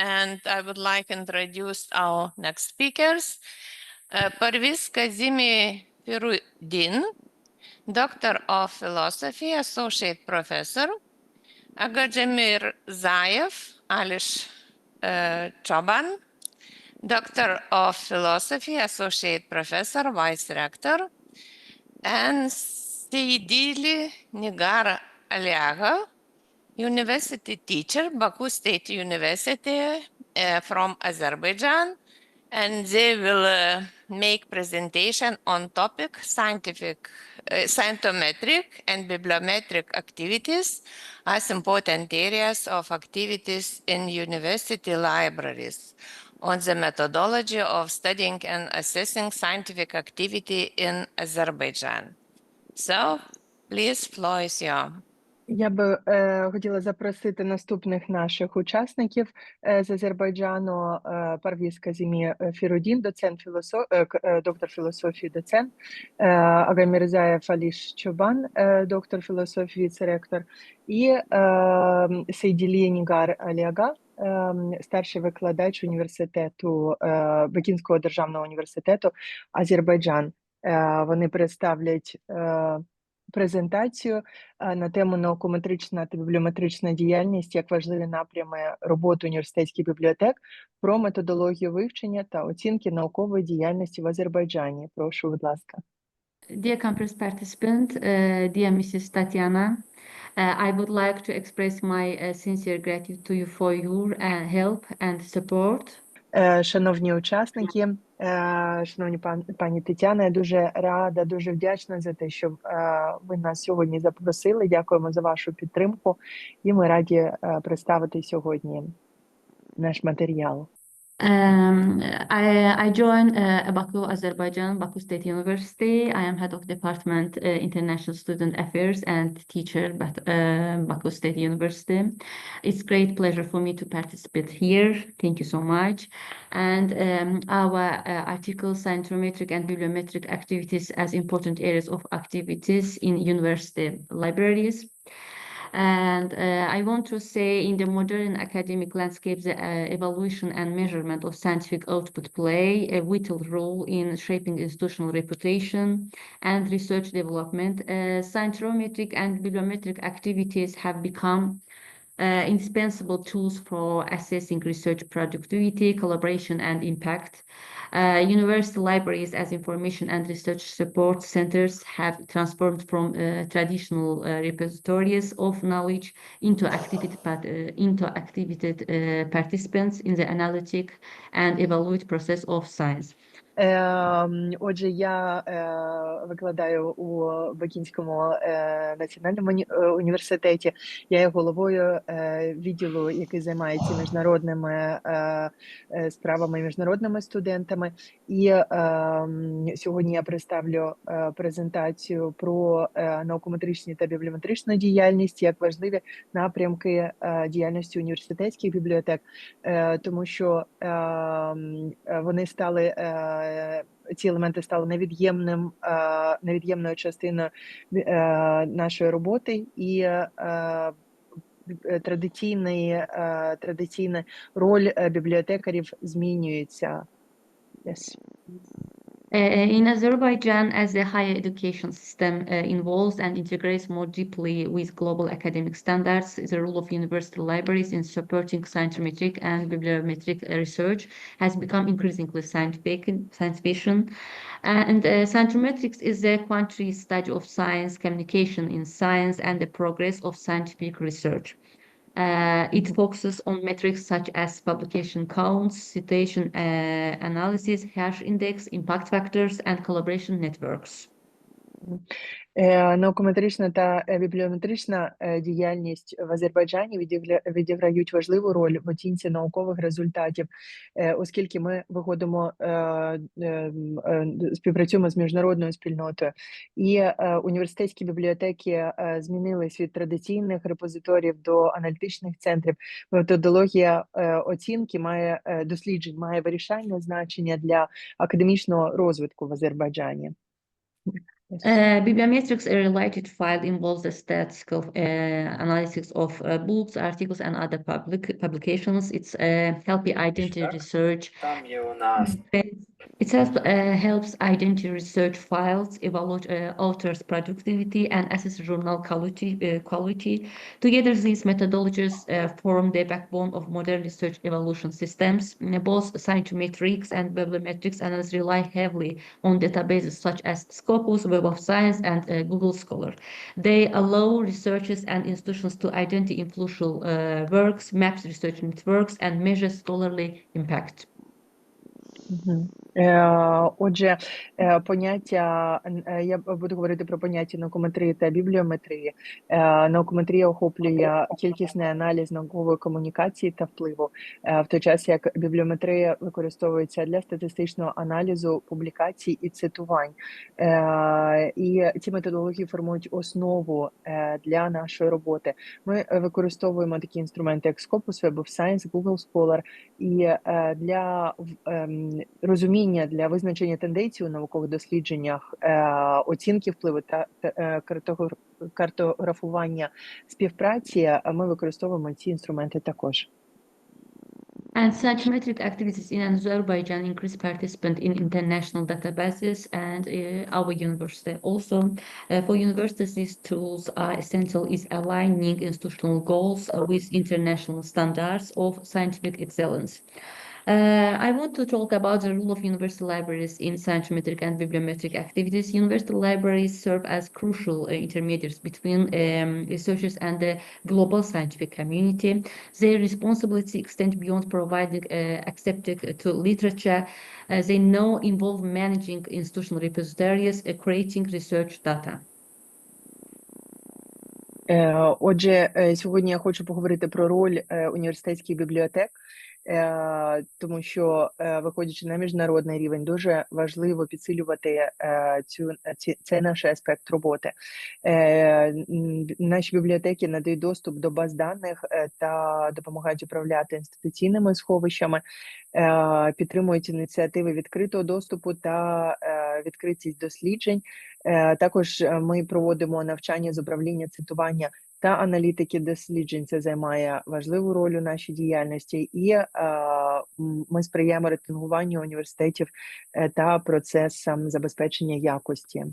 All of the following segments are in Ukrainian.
and I would like to introduce our next speakers. Uh, Parviz Kazimi Firudin, Doctor of Philosophy, Associate Professor. Agajemir Zayev, Alish uh, Choban, Doctor of Philosophy, Associate Professor, Vice Rector. And Seidili Nigar Aliaga, University teacher, Baku State University uh, from Azerbaijan, and they will uh, make presentation on topic scientific, uh, scientometric and bibliometric activities as important areas of activities in university libraries on the methodology of studying and assessing scientific activity in Azerbaijan. So, please, floor is yours. Я би е, хотіла запросити наступних наших учасників е, з Азербайджану е, Парвіз Казімі Фірудін, доцент філосо... е, е, доктор філософії, доцент, е, Агамірзаєв Аліш Чобан, е, доктор філософії, віце-ректор, і е, Сейділі Нігар Аліага, е, старший викладач університету е, Бекінського державного університету Азербайджан. Е, вони представлять е, презентацію е, на тему наукометрична та бібліометрична діяльність як важливі напрями роботи університетських бібліотек про методологію вивчення та оцінки наукової діяльності в Азербайджані. Прошу, будь ласка. Dear conference participant, uh, dear Mrs. Tatiana, uh, I would like to express my uh, sincere gratitude to you for your uh, help and support. Е, Шановні учасники, е, шановні пан, пані Тетяна, я дуже рада, дуже вдячна за те, що е, ви нас сьогодні запросили. Дякуємо за вашу підтримку, і ми раді е, представити сьогодні наш матеріал. Um, I, I joined uh, Baku, Azerbaijan, Baku State University. I am head of Department uh, International Student Affairs and teacher at uh, Baku State University. It's great pleasure for me to participate here. Thank you so much. And um, our uh, article, scientometric and bibliometric activities as important areas of activities in university libraries. And uh, I want to say in the modern academic landscape, the uh, evaluation and measurement of scientific output play a vital role in shaping institutional reputation and research development. Uh, scientometric and bibliometric activities have become uh, indispensable tools for assessing research productivity, collaboration, and impact. Uh, university libraries as information and research support centers have transformed from uh, traditional uh, repositories of knowledge into activity uh, into activated uh, participants in the analytic and evaluate process of science. Ем, Отже, я е, викладаю у Бакінському е, національному е, університеті. Я є головою відділу, який займається міжнародними справами, міжнародними студентами. І ем, сьогодні я представлю презентацію про наукометричну та бібліометричну діяльність як важливі напрямки діяльності університетських бібліотек, тому що ем, вони стали. Е, Ці елементи стали невід'ємним, е, невід'ємною частиною е, нашої роботи, і традиційний, традиційна роль бібліотекарів змінюється. Yes. Uh, in Azerbaijan, as the higher education system uh, involves and integrates more deeply with global academic standards, the role of university libraries in supporting scientometric and bibliometric uh, research has become increasingly scientific. science And uh, scientometrics is the quantitative study of science, communication in science, and the progress of scientific research. Uh, it focuses on metrics such as publication counts, citation uh, analysis, hash index, impact factors, and collaboration networks. Е, Наукометрична та е, бібліометрична е, діяльність в Азербайджані відіграють важливу роль в оцінці наукових результатів, оскільки ми виходимо співпрацюємо з міжнародною спільнотою, і університетські бібліотеки змінились від традиційних репозиторів до аналітичних центрів. Методологія оцінки має досліджень, має вирішальне значення для академічного розвитку в Азербайджані. Yes. Uh, bibliometrics a related file involves the statistical uh, analysis of uh, books, articles, and other public publications. It's uh, helpy identity Так. research. Там є у нас It has, uh, helps identify research files, evaluate uh, authors' productivity, and assess journal quality. Uh, quality. Together, these methodologies uh, form the backbone of modern research evaluation systems. Both scientometrics and bibliometrics analysis rely heavily on databases such as Scopus, Web of Science, and uh, Google Scholar. They allow researchers and institutions to identify influential uh, works, map research networks, and measure scholarly impact. Mm -hmm. Отже, е, поняття е, я буду говорити про поняття наукометрії та бібліометрії. Е, Наукометрія охоплює кількісний аналіз наукової комунікації та впливу, е, в той час як бібліометрія використовується для статистичного аналізу публікацій і цитувань. Е, І ці методології формують основу е, для нашої роботи. Ми е, використовуємо такі інструменти, як Scopus, Web of Science, Google Scholar, і е, для в- ем, розуміння для визначення тенденцій у наукових дослідженнях, е, оцінки впливу та та, е, картограф- картографування співпраці, е, ми використовуємо ці інструменти також. And scientific activities in Azerbaijan increase participant in international databases and uh, our university also. Uh, for universities, these tools are essential is aligning institutional goals uh, with international standards of scientific excellence. Uh, I want to talk about the role of university libraries in scientometric and bibliometric activities. University libraries serve as crucial uh, intermediaries between um, researchers and the global scientific community. Their responsibility extend beyond providing uh, accepting to literature. Uh, they now involve managing institutional repositories, uh, creating research data. Е, Отже, е, сьогодні я хочу поговорити про роль е, університетських бібліотек, е, тому що, е, виходячи на міжнародний рівень, дуже важливо підсилювати е, цю ці, цей наш аспект роботи. Е, Наші бібліотеки надають доступ до баз даних е, та допомагають управляти інституційними сховищами, підтримують ініціативи відкритого доступу та відкритість досліджень. Також ми проводимо навчання з управління цитування та аналітики досліджень. Це займає важливу роль у нашій діяльності, і е, ми сприяємо рейтингуванню університетів е, та процесам забезпечення якості.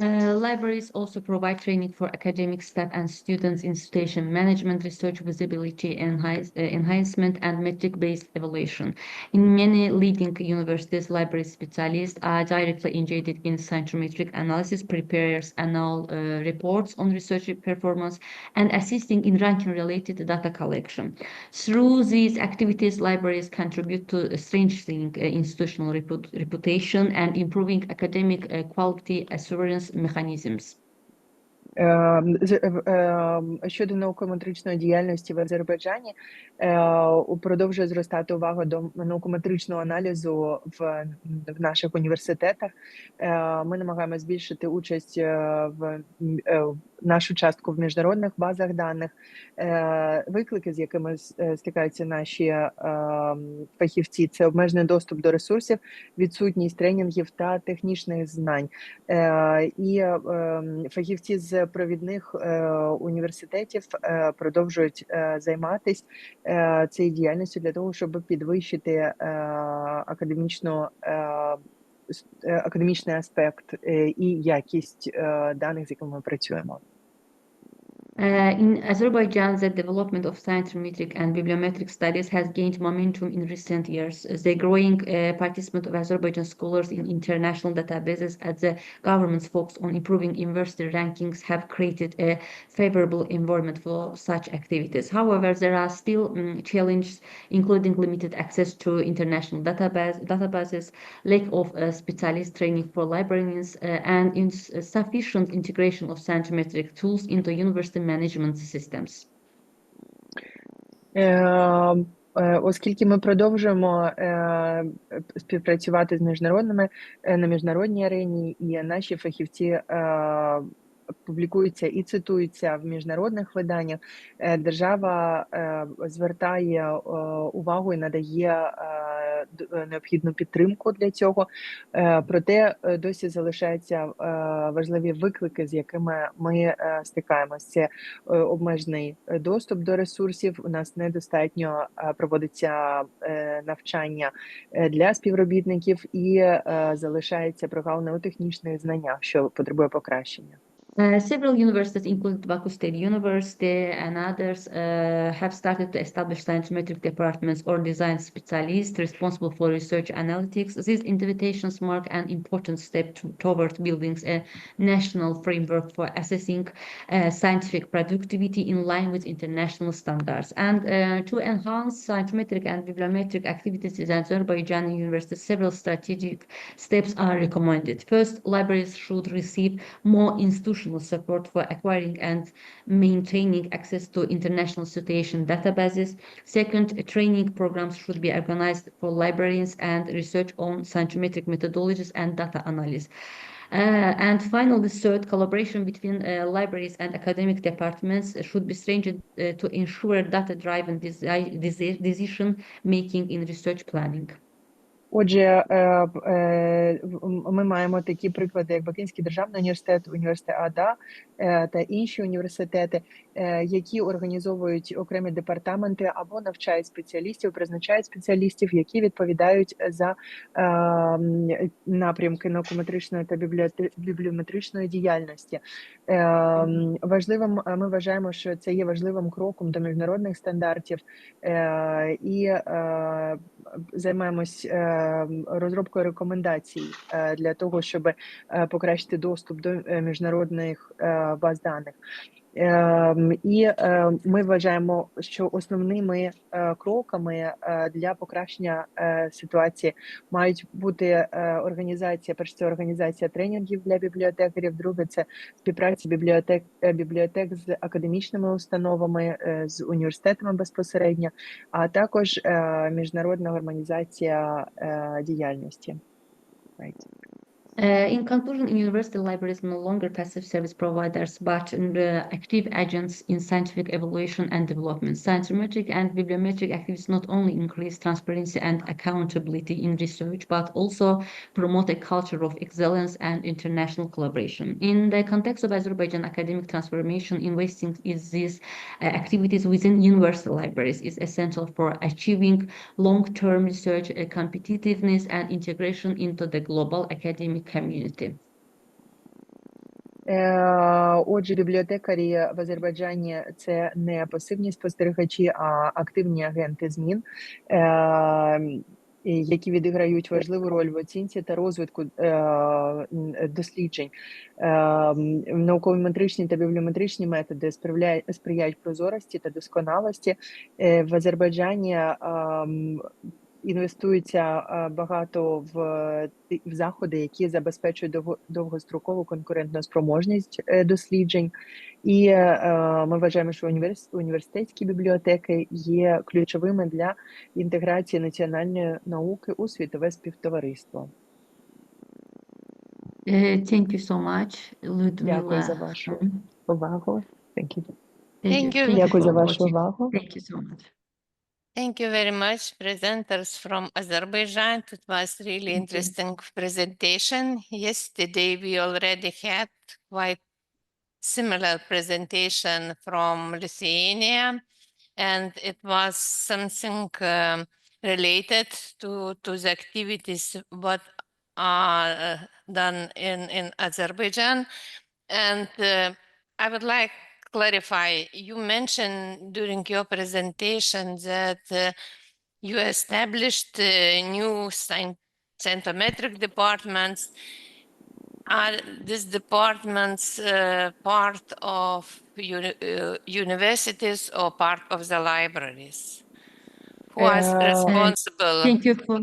Uh, libraries also provide training for academic staff and students in situation management, research visibility enhance, uh, enhancement, and metric-based evaluation. In many leading universities, library specialists are directly engaged in scientometric analysis, prepares annual uh, reports on research performance, and assisting in ranking-related data collection. Through these activities, libraries contribute to strengthening uh, institutional repu- reputation and improving academic uh, quality assurance tolerance mechanisms. Ем, Щодо наукометричної діяльності в Азербайджані, е, продовжує зростати увага до наукометричного аналізу в, в наших університетах. Е, Ми намагаємося збільшити участь е, в нашу частку в міжнародних базах даних. Виклики, з якими стикаються наші фахівці, це обмежений доступ до ресурсів, відсутність тренінгів та технічних знань. І фахівці з провідних е, університетів е, продовжують е, займатися цією діяльністю для того, щоб підвищити академічну академічний аспект і якість даних, з якими ми працюємо. Uh, in Azerbaijan, the development of scientometric and bibliometric studies has gained momentum in recent years. The growing uh, participation of Azerbaijan scholars in international databases and the government's focus on improving university rankings have created a favorable environment for such activities. However, there are still mm, challenges, including limited access to international database, databases, lack of uh, specialist training for librarians, uh, and insufficient integration of scientometric tools into university management systems. Е, е, Оскільки ми продовжуємо е, співпрацювати з міжнародними на міжнародній арені, і наші фахівці публікуються і цитуються в міжнародних виданнях, держава звертає увагу і надає необхідну підтримку для цього. Е, Проте е, досі залишаються е, важливі виклики, з якими ми е, стикаємося. Це е, обмежений е, доступ до ресурсів. У нас недостатньо е, проводиться е, навчання е, для співробітників і е, залишається прогалина у технічних знаннях, що потребує покращення. Uh, several universities, including Baku State University and others, uh, have started to establish scientometric departments or design specialists responsible for research analytics. These invitations mark an important step to- toward building a national framework for assessing uh, scientific productivity in line with international standards. And uh, to enhance scientometric and bibliometric activities in Azerbaijan University, several strategic steps are recommended. First, libraries should receive more institutional support for acquiring and maintaining access to international citation databases. Second, training programs should be organized for librarians and research on scientometric methodologies and data analysis. Uh, and finally, third, collaboration between uh, libraries and academic departments should be strengthened uh, to ensure data-driven decision-making in research planning. Отже, е, е, ми маємо такі приклади, як Бакинський державний університет, університет АДА е, та інші університети, які організовують окремі департаменти або навчають спеціалістів, призначають спеціалістів, які відповідають за напрямки наукометричної та бібліометричної діяльності. Важливим ми вважаємо, що це є важливим кроком до міжнародних стандартів і займаємось е, розробкою рекомендацій е, для того, щоб е, покращити доступ до міжнародних баз даних. Ем, І е, ми вважаємо, що основними е, кроками е, для покращення е, ситуації мають бути організація. Перше це організація тренінгів для бібліотекарів. Друге це співпраця бібліотек бібліотек з академічними установами, з університетами безпосередньо, а також міжнародна організація діяльності. Right. Uh, in conclusion, university libraries no longer passive service providers, but uh, active agents in scientific evaluation and development. Scientometric and bibliometric activities not only increase transparency and accountability in research, but also promote a culture of excellence and international collaboration. In the context of Azerbaijan academic transformation, investing in these uh, activities within university libraries is essential for achieving long-term research uh, competitiveness and integration into the global academic community. Е, Отже, бібліотекарі в Азербайджані це не пасивні спостерігачі, а активні агенти змін, е, які відіграють важливу роль в оцінці та розвитку е, досліджень. Науково-метричні та бібліометричні методи сприяють, прозорості та досконалості. В Азербайджані ем, інвестується е, багато в, в заходи, які забезпечують довго, довгострокову конкурентну спроможність е, досліджень. І е, е, ми вважаємо, що універс, університетські бібліотеки є ключовими для інтеграції національної науки у світове співтовариство. Thank you so much, Дякую за вашу увагу. Thank you. Thank you. Дякую за вашу увагу. Thank you so much. Thank you very much, presenters from Azerbaijan. It was really interesting presentation. Yesterday, we already had quite similar presentation from Lithuania, and it was something um, related to, to the activities what are uh, done in, in Azerbaijan. And uh, I would like clarify, you mentioned during your presentation that uh, you established uh, new scientometric departments. Are these departments uh, part of uni- uh, universities or part of the libraries? Who is Uh, responsible? Thank you for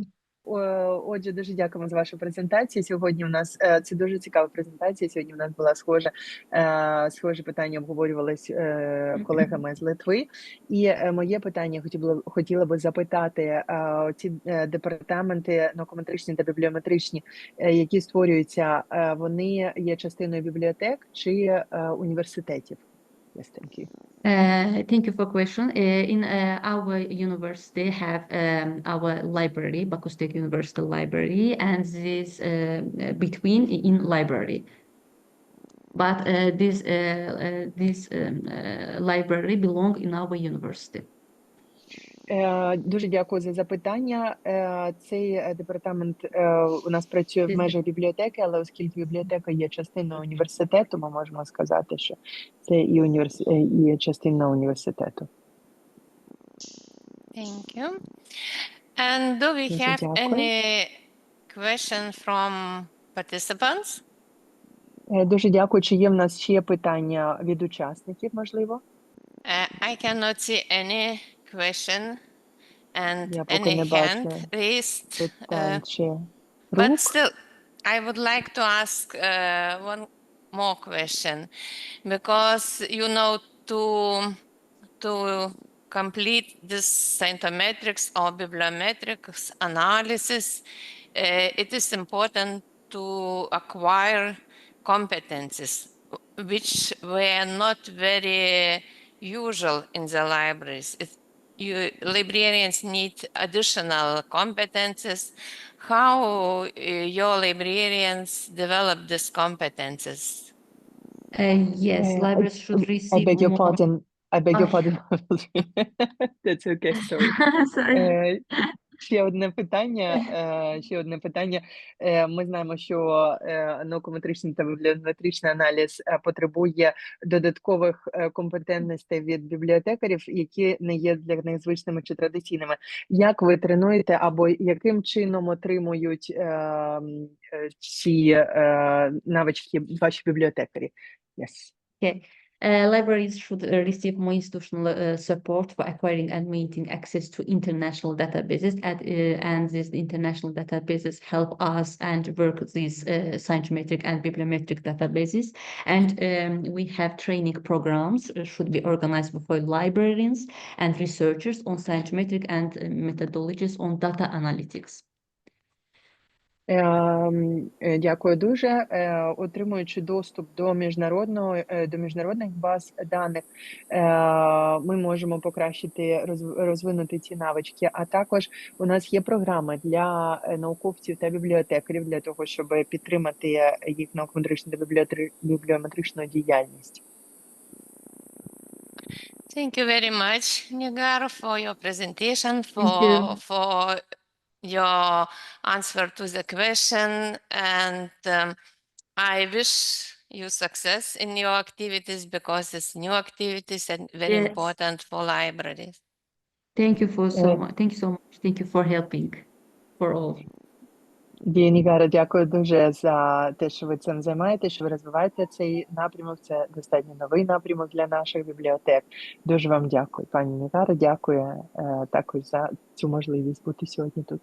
Отже, дуже дякуємо за вашу презентацію. Сьогодні у нас е, це дуже цікава презентація. Сьогодні у нас була схожа е, схоже питання обговорювалось е, колегами з Литви. І моє питання хотіла хотіла би запитати ці департаменти наукометричні та бібліометричні, які створюються, вони є частиною бібліотек чи університетів? Yes, thank you. Uh, thank you for question. Uh, in uh, our university have um, our library, Baku State University Library, and this uh, uh, between in library. But uh, this this um, library belong in our university. Е, Дуже дякую за запитання. Е, Цей е, департамент у нас працює в межах бібліотеки, але оскільки бібліотека є частиною університету, ми можемо сказати, що це і універс... і частина університету. Thank you. And do we Дуже have дякую. any question from participants? Дуже дякую. Чи є в нас ще питання від учасників, можливо? Uh, I cannot see any question and any hand raised. Uh, but still, I would like to ask uh, one more question because you know to to complete this cytometrics or bibliometrics analysis, uh, it is important to acquire competences which were not very usual in the libraries. It, you librarians need additional competences how uh, your librarians develop these competences? Uh, yes, Uh, I- libraries should receive. I beg your more. pardon. I beg your Oh. pardon. That's okay, sorry. Sorry. Е, Ще одне питання. е, Ще одне питання. Е, Ми знаємо, що е, наукометричний та бібліометричний аналіз потребує додаткових компетентностей від бібліотекарів, які не є для них звичними чи традиційними. Як ви тренуєте або яким чином отримують ці навички ваші бібліотекарі? Yes. Okay. Uh, libraries should uh, receive more institutional uh, support for acquiring and maintaining access to international databases, and, uh, and these international databases help us and work these scientometric and bibliometric databases. And um, we have training programs should be organized for librarians and researchers on scientometric and methodologies on data analytics. Ем, е, Дякую дуже. Е, Отримуючи доступ до міжнародного е, до міжнародних баз даних, ми можемо покращити розвинути ці навички. А також у нас є програми для науковців та бібліотекарів для того, щоб підтримати їх наукометричну та бібліометричну діяльність. Thank you very much, Nigar, for your presentation, you. for for your answer to the question, and um, I wish you success in your activities because it's new activities and very Yes. important for libraries. Thank you for so much. Thank you so much. Thank you for helping for all. Діанігара, дякую дуже за те, що ви цим займаєтеся, що ви розвиваєте цей напрямок. Це достатньо новий напрямок для наших бібліотек. Дуже вам дякую, пані Нігара. Дякую е, також за цю можливість бути сьогодні тут.